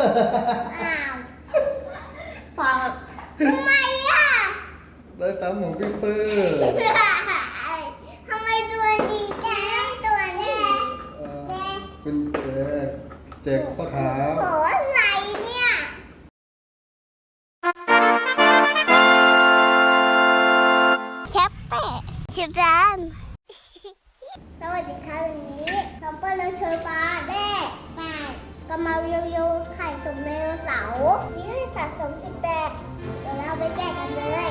อ้าวปางแบบทำไมอะได้ซ้ำของพี่เปอร์ทำไมตัวนี้แกตัวนี้เอ่อคุณแจกแจกข้อเท้าโหอะไรเนี่ยแชปแปะคิดร้านสวัสดีค่ะวันนี้เราเปิดเราเชิญปลาแม่ปลาก็มาเรีวิวไข่ สมไดโนเสาร์มีให้สะสมสิบแบบเดี๋ยวเราไปแจกกันเลย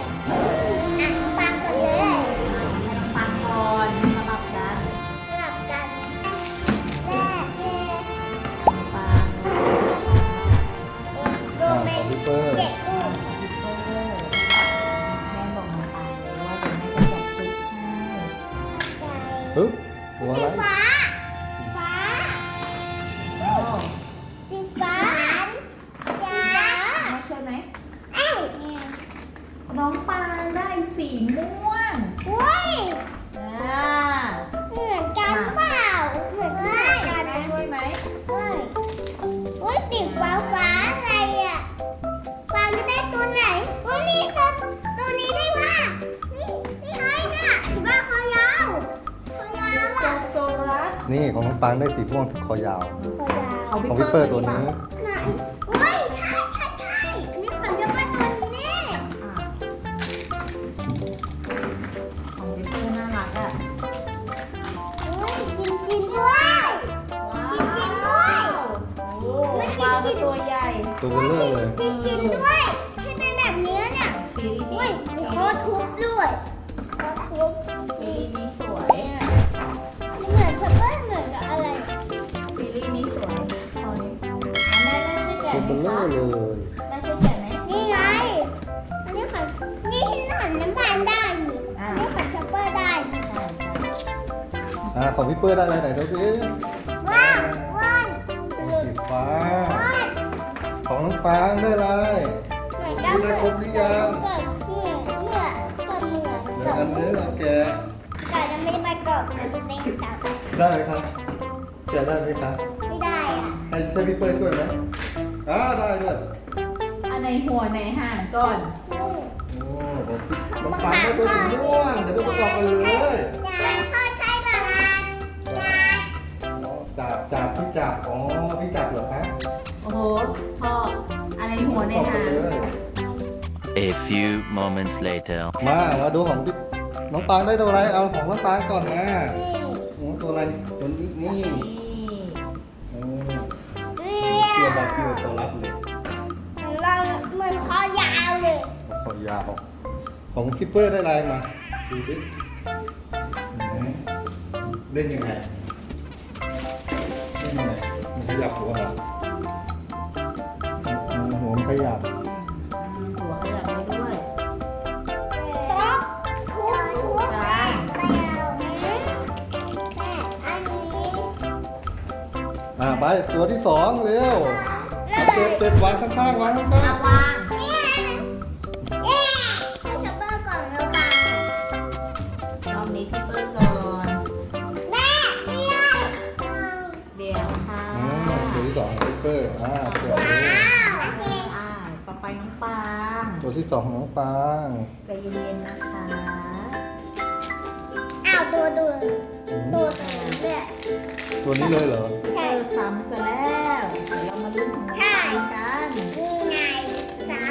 ม่วงอุ้ยอ่าเหมือนกันเปล่า เหมือนกันแม่ช่วยไหมเฮ้ยอุ้ยสีฟ้าฟ้าอะไรอะฟ้าไม่ได้ตัวไหนอุ้ยนี่ครับตัวนี้ได้ว่านี่นี่ไงเนี่ยสีฟ้าคอยาวคอยาวโซอะโซรัสนี่ของน้องปังได้สีม่วงคอยาว คอยาว ของของพี่พี่เปเปออร์ร์ตัตัววนี้ ตัวเบลเลอร์เลยกินกินด้วย ให้เป็นแบบเนี้ยเนี่ยซีรีอุ้ยส์มีนี้โคตรทุบด้วยโคตรทุบซีรีส์นี้สวยอะเหมือนเธอเปิ้ลเหมือนกับอะไรซีรีส์นี้สวยชอบนี้แม่แม่ช่วยแกะตัวไหเบมลเลอคะร์เลย แม่ช่วยแกะไหมนี่ไง อันนี้ของนี่ที่หนอนน้ำตาลได้นี่อ่านี่ของช็อปเปอร์ได้นี่ใช่ใช่อ่าของพี่เปอร์ได้อะไรไหนดูสิ ของน้องปังได้อะไรเหมือนกับเหมือนได้ครบหรือยังเกิดเหมือนเหมือนกับเหมือนเดี๋ยวกัอับนนี้เราแกะแต่จะไม่ไปกรอบกันในสาวได้ไหมครับแกะได้ไหมครับไม่ได้อะให้ช่วยพี่เปอร์ช่วยไหมอ่าได้ด้วยอันในหัวในห่างก่อนอืมโอ้น้องปังได้ตัวสีม่วงเดี๋ยวไปประกอบกันเลยยาย จับจับพี่จับอ๋อพี่จับเหรอคะโอ้โหพ่ออันในหัวในประกอบห่ากันงเลย A few moments later. มา มาดูของพี่น้องปางได้ตัวอะไร เอาของน้องปางก่อนนะนี่โอ้ตัวอะไรตัวนี้นี่นี่โอ้เรีเทียยบแบบเทียบตัวรับเลยของเราเหมือนคอยาวเลยขอยาวของพี่เปอร์ได้อะไรมาดูสิอืมเล่นยังไง ขยับหัวเหรออืมหัวมันขยับหัวขยับได้ด้วยต๊อกทุบทุบจานไปเอาแม่อันนี้อ่าไปตัวที่สองเร็วเอาเก็บเก็บวางข้างๆวางข้างเเปอร์อ่าเก็บว้าเลยวอ่าต่อไปน้องปางตัวที่สองของน้องปางใจเย็นๆนะคะอ้าวดูดูอืมดูเนี่ยตัวนี้เลยเหรอเจอซ้ำซะแล้วเดี๋ยวเรามาลุ้นของน้องปางกันนี่ไงซ้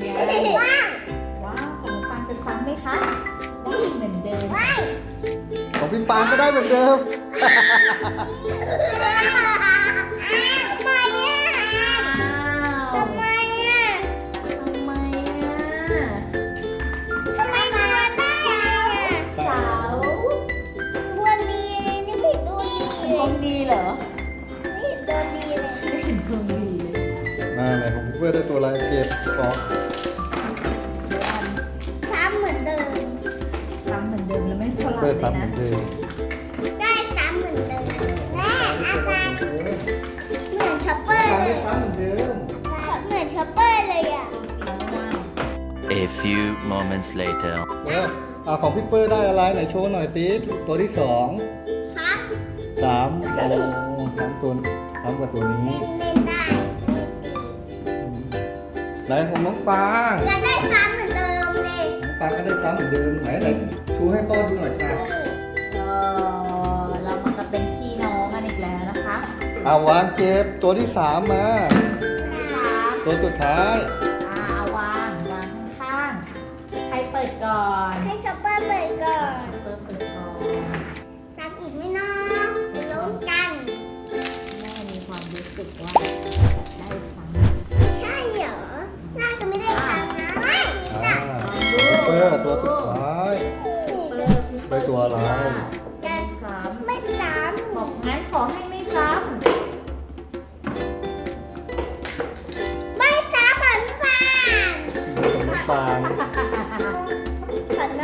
นี่ำไงว้าวว้าวของน้องปางจะซ้ำไหมคะ ได้เหมือนเดิมว้าวของพี่ปางก็ได้เหมือนเดิมท เพื่อได้ตัวอะไรเก็บกล่องซ้ำเหมือนเดิม ซ้ำเหมือนเดิมแล้วไม่สลับเพื่อเลยซ้ำเหมืนะอนเดิมได้ซ้ำเหมือนเดิมแม่อะไรเหมือนช็อปเปอร์ซ้ำเลไม่ยซ้ำเหมือนเดิมเหมือนช็อปเปอร์เลยอะตัวสีม่วง A few moments later. แล้วเอาของพี่เปอร์ได้อะไรไหนโชว์หน่อยสิตัวที่สองครับ สามโอ้สามตัวสามกับตัวนี้เล่นเล่น ได้ไหนของน้องปางจะได้ซ้ำเหมือนเดิมเลยน้องปางก็ได้ซ้ำเหมือนเดิมไหนไหนชูให้พ่อดูหน่อยค่ะเออเรามันก็เป็นพี่น้องกันอีกแล้วนะคะเอาวางเก็บตัวที่สามมาสามตัวสุดท้าย อ่าเอาวางวางข้างๆใครเปิดก่อน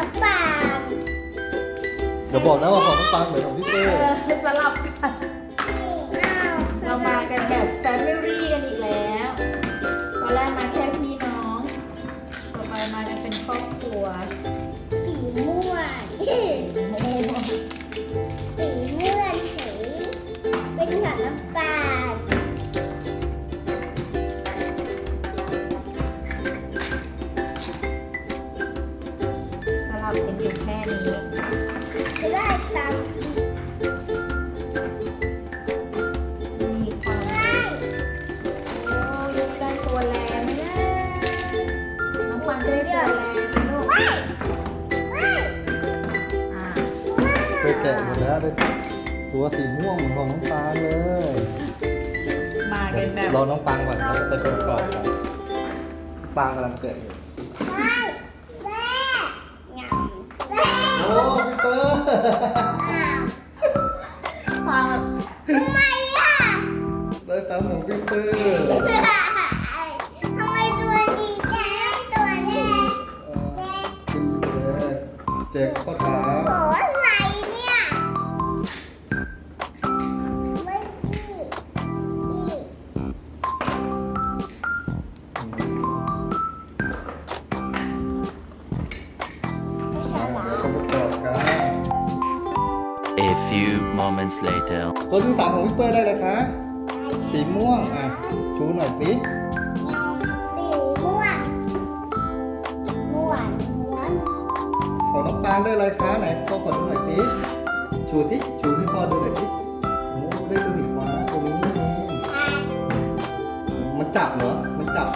นน้ำปานเดี๋ยวบอกนะว่าของน้องปางเหมือนของพี่ำเป้เออสลับกัน ของน้องปางเลยมากันแบบรอน้องปางก่อนเราจะไปประกอบกันปางกำลังแกะอยู่ไม่แม่ยำแม่โอ้พี่เปิ้ลอ้าวฟังแบบทำไมอะได้ตามของพี่เปิ้ลท moments later. ตัวที่สามของพี่เปิ้ลได้เลยคะ สีม่วง อะ ชูหน่อยสิสีม่วงม่วงม่วงของน้องปางได้อะไรคะไหนพ่อขอดูหน่อยสิ ชูสิชูให้พ่อดูหน่อยสิโอ้ได้ตัวสีฟ้าตัวนี้นี่เองมันจับเหรอ มันจับ